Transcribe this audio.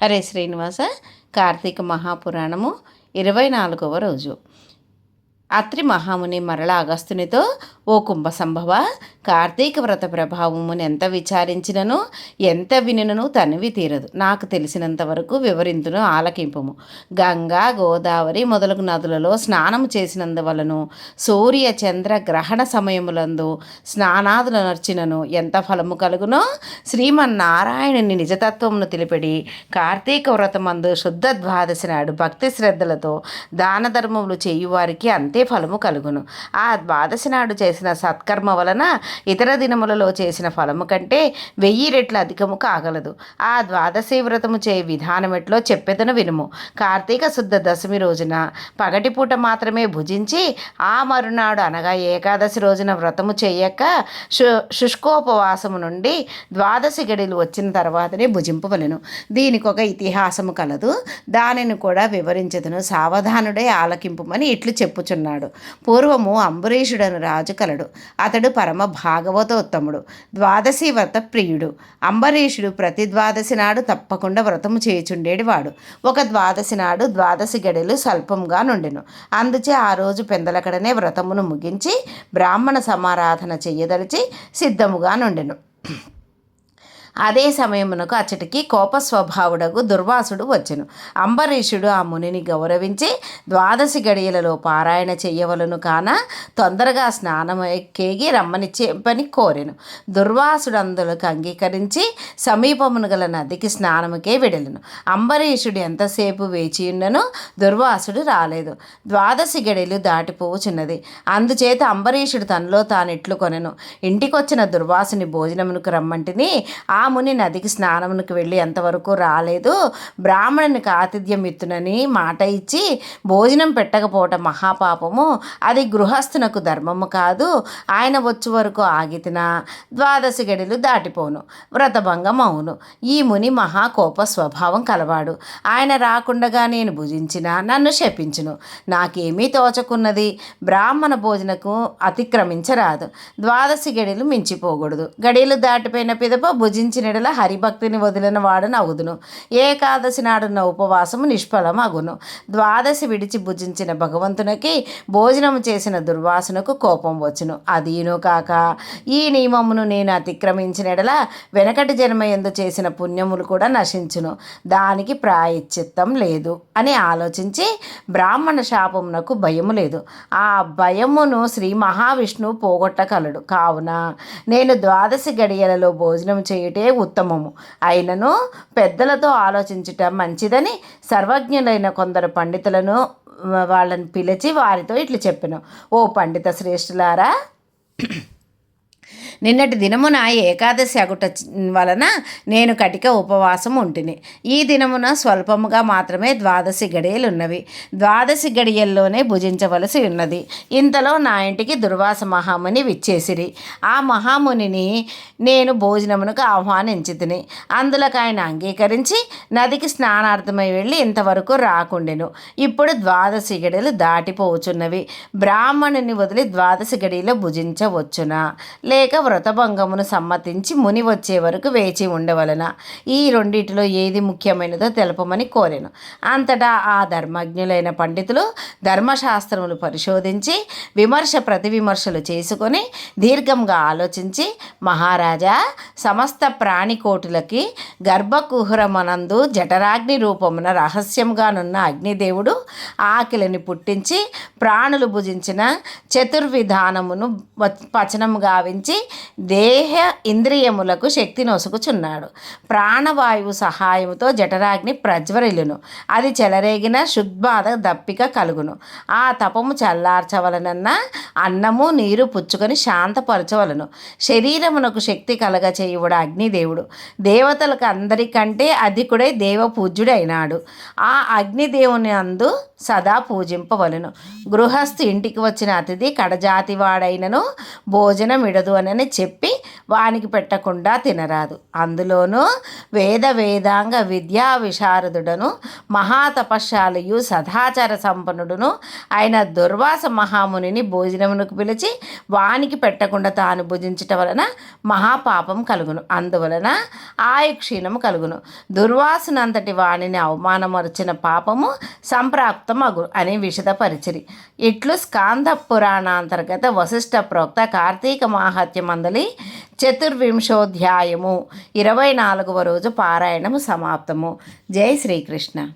హరే శ్రీనివాస కార్తీక మహాపురాణము ఇరవై నాలుగవ రోజు. అత్రి మహాముని మరళ అగస్తునితో ఓ కుంభ సంభవ కార్తీక వ్రత ప్రభావమును ఎంత విచారించినను ఎంత వినినను తనివి తీరదు. నాకు తెలిసినంత వరకు వివరింతును ఆలకింపము. గంగా గోదావరి మొదలగు నదులలో స్నానము చేసినందువలను సూర్య చంద్ర గ్రహణ సమయములందు స్నానాదులు నర్చినను ఎంత ఫలము కలుగునో శ్రీమన్నారాయణుని నిజతత్వమును తెలిపిడి కార్తీక వ్రతమందు శుద్ధ ద్వాదశి నాడు భక్తి శ్రద్ధలతో దాన ధర్మములు చేయువారికి అంతే ఫలము కలుగును. ఆ ద్వాదశి నాడు చేసిన సత్కర్మ వలన ఇతర దినములలో చేసిన ఫలము కంటే వెయ్యి రెట్ల అధికము కాగలదు. ఆ ద్వాదశి వ్రతము చే విధానం ఎట్లో చెప్పెదను వినుము. కార్తీక శుద్ధ దశమి రోజున పగటిపూట మాత్రమే భుజించి ఆ మరునాడు అనగా ఏకాదశి రోజున వ్రతము చేయక శు శుష్కోపవాసము నుండి ద్వాదశి గడిలు వచ్చిన తర్వాతనే భుజింపవలెను దీనికి ఒక ఇతిహాసము కలదు. దానిని కూడా వివరించదును. సావధానుడే ఆలకింపుమని ఇట్లు చెప్పుచున్నాడు. పూర్వము అంబరీషుడను రాజు కలడు అతడు పరమ భాగవతోత్తముడు ద్వాదశి వ్రత ప్రియుడు. అంబరీషుడు ప్రతి ద్వాదశి నాడు తప్పకుండా వ్రతము చేయుచుండేటివాడు. ఒక ద్వాదశి నాడు ద్వాదశి గడిలు స్వల్పంగా నుండెను. అందుచే ఆ రోజు పెందలకడనే వ్రతమును ముగించి బ్రాహ్మణ సమారాధన చెయ్యదలిచి సిద్ధముగా నుండెను. అదే సమయమునకు అచ్చటికి కోపస్వభావుడకు దుర్వాసుడు వచ్చెను. అంబరీషుడు ఆ మునిని గౌరవించి ద్వాదశి గడియలలో పారాయణ చెయ్యవలను కాన తొందరగా స్నానం కేగి రమ్మని చెప్పని కోరెను. దుర్వాసుడు అందులకు అంగీకరించి సమీపమును గల నదికి స్నానముకే వెడలను. అంబరీషుడు ఎంతసేపు వేచి ఉన్నను దుర్వాసుడు రాలేదు. ద్వాదశి గడియలు దాటిపోవుచున్నది. అందుచేత అంబరీషుడు తనలో తాను కొనెను. ఇంటికొచ్చిన దుర్వాసుని భోజనమునకు రమ్మంటిని ఆ ముని నదికి స్నానమునికి వెళ్ళి ఎంతవరకు రాలేదు. బ్రాహ్మణునికి ఆతిథ్యం ఇత్తునని మాట ఇచ్చి భోజనం పెట్టకపోవటం మహాపాపము. అది గృహస్థునకు ధర్మము కాదు. ఆయన వచ్చే వరకు ఆగితిన. ద్వాదశి గడిలు దాటిపోను. వ్రతభంగం అవును ఈ ముని మహాకోప స్వభావం కలవాడు. ఆయన రాకుండగా నేను భుజించిన నన్ను శపించును. నాకేమీ తోచకున్నది. బ్రాహ్మణ భోజనకు అతిక్రమించరాదు. ద్వాదశి గడిలు మించిపోకూడదు. గడిలు దాటిపోయిన పిదప నెడల హరిభక్తిని వదిలిన వాడని అగుదును ఏకాదశి నాడున్న ఉపవాసము నిష్ఫలం అగును ద్వాదశి విడిచి భుజించిన భగవంతునికి భోజనము చేసిన దుర్వాసనకు కోపం వచ్చును. అదీను కాక ఈ నియమమును నేను అతిక్రమించినడల వెనకటి జన్మ ఎందు చేసిన పుణ్యములు కూడా నశించును. దానికి ప్రాయశ్చిత్తం లేదు అని ఆలోచించి బ్రాహ్మణ శాపమునకు భయము లేదు. ఆ భయమును శ్రీ మహావిష్ణువు పోగొట్టగలడు. కావున నేను ద్వాదశి గడియలలో భోజనం చేయుటే ఉత్తమము. అయినను పెద్దలతో ఆలోచించుట మంచిదని సర్వజ్ఞులైన కొందరు పండితులను వాళ్ళని పిలిచి వారితో ఇట్లు చెప్పాను. ఓ పండిత శ్రేష్ఠులారా నిన్నటి దినమున ఏకాదశి అగుట వలన నేను కటిక ఉపవాసం ఉంటిని. ఈ దినమున స్వల్పముగా మాత్రమే ద్వాదశి గడియలు ఉన్నవి ద్వాదశి గడియల్లోనే భుజించవలసి ఉన్నది. ఇంతలో నా ఇంటికి దుర్వాస మహాముని విచ్చేసిరి. ఆ మహామునిని నేను భోజనమునకు ఆహ్వానించితిని. అందులోకి ఆయన అంగీకరించి నదికి స్నానార్థమై వెళ్ళి ఇంతవరకు రాకుండెను. ఇప్పుడు ద్వాదశి గడియలు దాటిపోవచ్చున్నవి. బ్రాహ్మణుని వదిలి ద్వాదశి గడియలో భుజించవచ్చునా? లేక వ్రతభంగమును సమ్మతించి ముని వచ్చే వరకు వేచి ఉండవలన. ఈ రెండిటిలో ఏది ముఖ్యమైనదో తెలపమని కోరాను. అంతటా ఆ ధర్మజ్ఞులైన పండితులు ధర్మశాస్త్రములు పరిశోధించి విమర్శ ప్రతి విమర్శలు చేసుకొని దీర్ఘంగా ఆలోచించి మహారాజా సమస్త ప్రాణికోటులకి గర్భకుహరమనందు జఠరాగ్ని రూపమున రహస్యంగానున్న అగ్నిదేవుడు ఆకిలిని పుట్టించి ప్రాణులు భుజించిన చతుర్విధానమును వచనం గావించి దేహ ఇంద్రియములకు శక్తి నొసుకుచున్నాడు. ప్రాణవాయువు సహాయముతో జఠరాగ్ని ప్రజ్వరిలును అది చెలరేగిన శుద్బాధ దప్పిక కలుగును. ఆ తపము చల్లార్చవలనన్న అన్నము నీరు పుచ్చుకొని శాంతపరచవలను. శరీరమునకు శక్తి కలగ చేయువుడు అగ్నిదేవుడు. దేవతలకు అందరికంటే అధికుడై దేవ పూజ్యుడైనాడు ఆ అగ్నిదేవుని అందు సదా పూజింపవలను. గృహస్థు ఇంటికి వచ్చిన అతిథి కడజాతివాడైనను భోజనం ఇడదు అనని చెప్పి వానికి పెట్టకుండా తినరాదు. అందులోనూ వేద వేదాంగ విద్యా విశారదుడను మహాతపశాలియు సదాచార సంపన్నుడును ఆయన దుర్వాస మహామునిని భోజనమునకు పిలిచి వానికి పెట్టకుండా తాను భుజించటం వలన మహాపాపం కలుగును. అందువలన ఆయుక్షీణము కలుగును. దుర్వాసనంతటి వాణిని అవమానమర్చిన పాపము సంప్రాప్తమగు అని విషదపరిచిరి ఇట్లు స్కాంద పురాణాంతర్గత వశిష్ట ప్రోక్త కార్తీక మాహత్యమందలి చతుర్వింశోధ్యాయము ఇరవై నాలుగవ రోజు పారాయణము సమాప్తము. జై శ్రీకృష్ణ.